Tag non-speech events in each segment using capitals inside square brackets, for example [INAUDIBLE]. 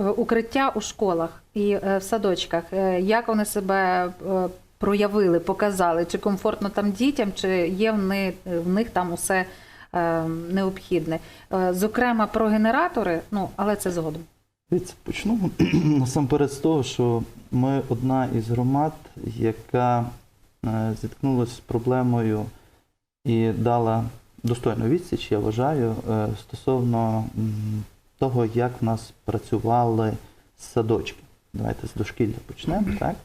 е, укриття у школах і е, в садочках. Е, Як вони себе проявили, показали? Чи комфортно там дітям, чи є в них, там усе необхідне? Зокрема, про генератори, ну але це згодом. Почну [CLEARS THROAT] насамперед з того, що ми одна із громад, яка зіткнулася з проблемою і дала достойну відсіч, я вважаю, стосовно того, як в нас працювали садочки. Давайте з дошкілля почнемо, так?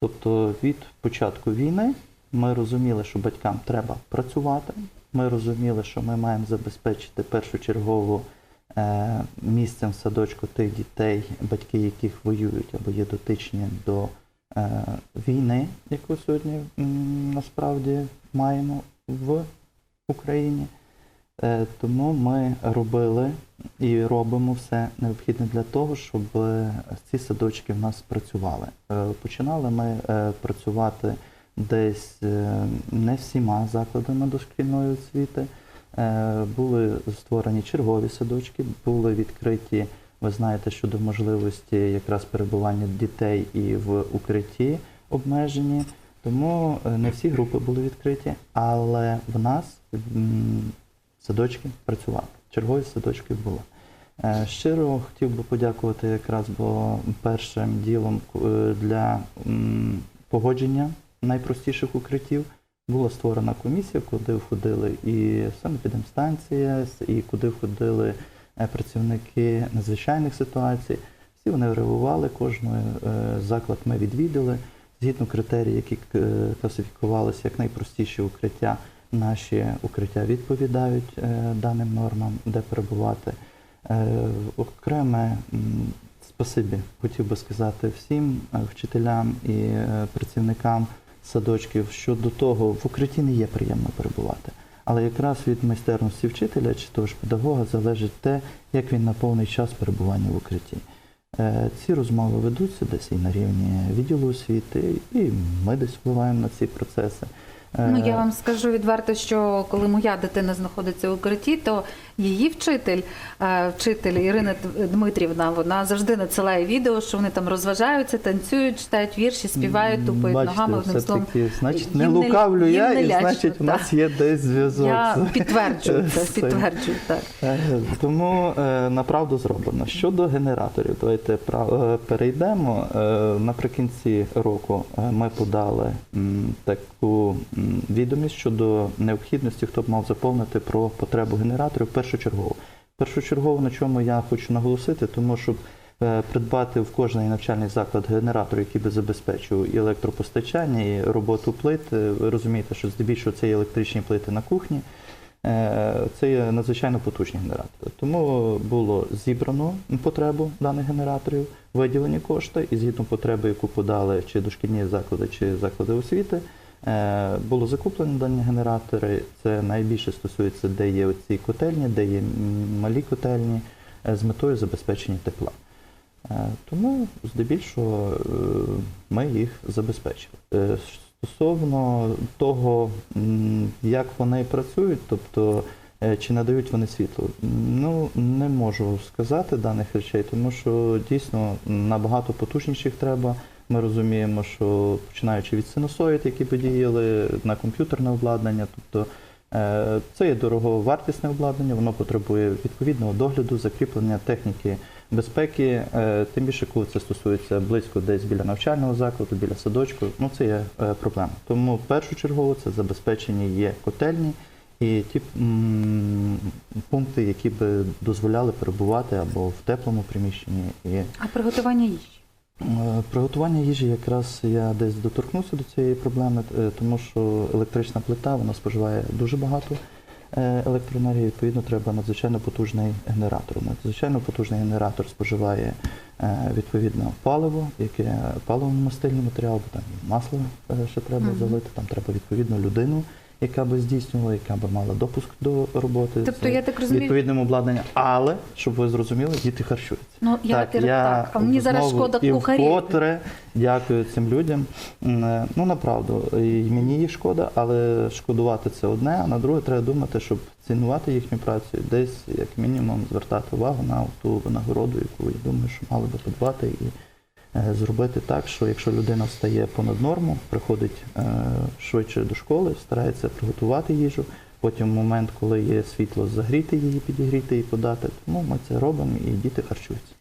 Тобто від початку війни ми розуміли, що батькам треба працювати. Ми розуміли, що ми маємо забезпечити першочергово е, місцем садочку тих дітей, батьки яких воюють або є дотичні до е, війни, яку сьогодні насправді маємо в Україні. Е, Тому ми робили і робимо все необхідне для того, щоб е, ці садочки в нас працювали. Е, Починали ми працювати десь не всіма закладами дошкільної освіти. Були створені чергові садочки, були відкриті, ви знаєте, щодо можливості якраз перебування дітей і в укритті обмежені. Тому не всі групи були відкриті, але в нас садочки працювали. Чергові садочки були. Е, Щиро хотів би подякувати якраз, бо першим ділом е, для погодження найпростіших укриттів була створена комісія, куди входили і санепідемстанція, і куди входили е, працівники надзвичайних ситуацій. Всі вони реагували, кожний заклад ми відвідали. Згідно критерій, які класифікувалися як найпростіші укриття, наші укриття відповідають е, даним нормам, де перебувати. Е, Окреме спасибі хотів би сказати всім е, вчителям і працівникам садочків, що до того в укритті не є приємно перебувати. Але якраз від майстерності вчителя чи того ж педагога залежить те, як він наповнить час перебування в укритті. Ці розмови ведуться десь і на рівні відділу освіти, і ми десь впливаємо на ці процеси. Е, Ну я вам скажу відверто, що коли моя дитина знаходиться в укритті, то її вчитель, е, вчитель Ірина Дмитрівна, вона завжди надсилає відео, що вони там розважаються, танцюють, читають вірші, співають, тупають Бачите, ногами одним словом. значить, не лукавлю їм я, не і значить, у нас є десь зв'язок. Я підтверджую [LAUGHS] це, підтверджую так. Е, Тому направду зроблено. Щодо генераторів, давайте перейдемо. Наприкінці року ми подали таку відомість щодо необхідності, хто б мав заповнити про потребу генераторів першочергово. Першочергово на чому я хочу наголосити, тому щоб е, придбати в кожний навчальний заклад генератор, який би забезпечував і електропостачання, і роботу плит. Е, Ви розумієте, що здебільшого це є електричні плити на кухні. Е, Це є надзвичайно потужні генератори. Тому було зібрано потребу даних генераторів, виділені кошти, і згідно потреби, яку подали чи дошкільні заклади, чи заклади освіти, було закуплено дані генератори. Це найбільше стосується, де є оці котельні, де є малі котельні е, з метою забезпечення тепла. Е, Тому здебільшого е, ми їх забезпечили. Е, Стосовно того, як вони працюють, тобто е, чи надають вони світло, ну не можу сказати даних речей, тому що дійсно набагато потужніших треба. Ми розуміємо, що починаючи від синусоїд, які подіяли на комп'ютерне обладнання, тобто е, це є дороговартісне обладнання, воно потребує відповідного догляду, закріплення техніки безпеки, е, тим більше, коли це стосується близько десь біля навчального закладу, біля садочку, ну це є е, проблема. Тому першочергово це забезпечення є котельні і ті пункти, які би дозволяли перебувати або в теплому приміщенні. І А приготування їжі? Е, Приготування їжі якраз я десь доторкнувся до цієї проблеми, е, тому що електрична плита вона споживає дуже багато е, електроенергії. Відповідно, треба надзвичайно потужний генератор. Надзвичайно потужний генератор споживає відповідно паливо, яке паливно-мастильний матеріал, бо там масло ще треба залити, там треба відповідно людину, яка би здійснювала, яка би мала допуск до роботи Тобто, з я так розумію- відповідним обладнанням. Але щоб ви зрозуміли, діти харчуються. Ну, я, так, так. А мені зараз шкода кухарів. вкотре дякую цим людям. Е, Ну, направду, і мені їх шкода, але шкодувати це одне, а на друге треба думати, щоб цінувати їхню працю, десь, як мінімум, звертати увагу на ту винагороду, яку я думаю, що мали би подбати і зробити так, що якщо людина встає понад норму, приходить е, швидше до школи, старається приготувати їжу. Потім момент, коли є світло, загріти її, підігріти і подати. Тому ми це робимо, і діти харчуються.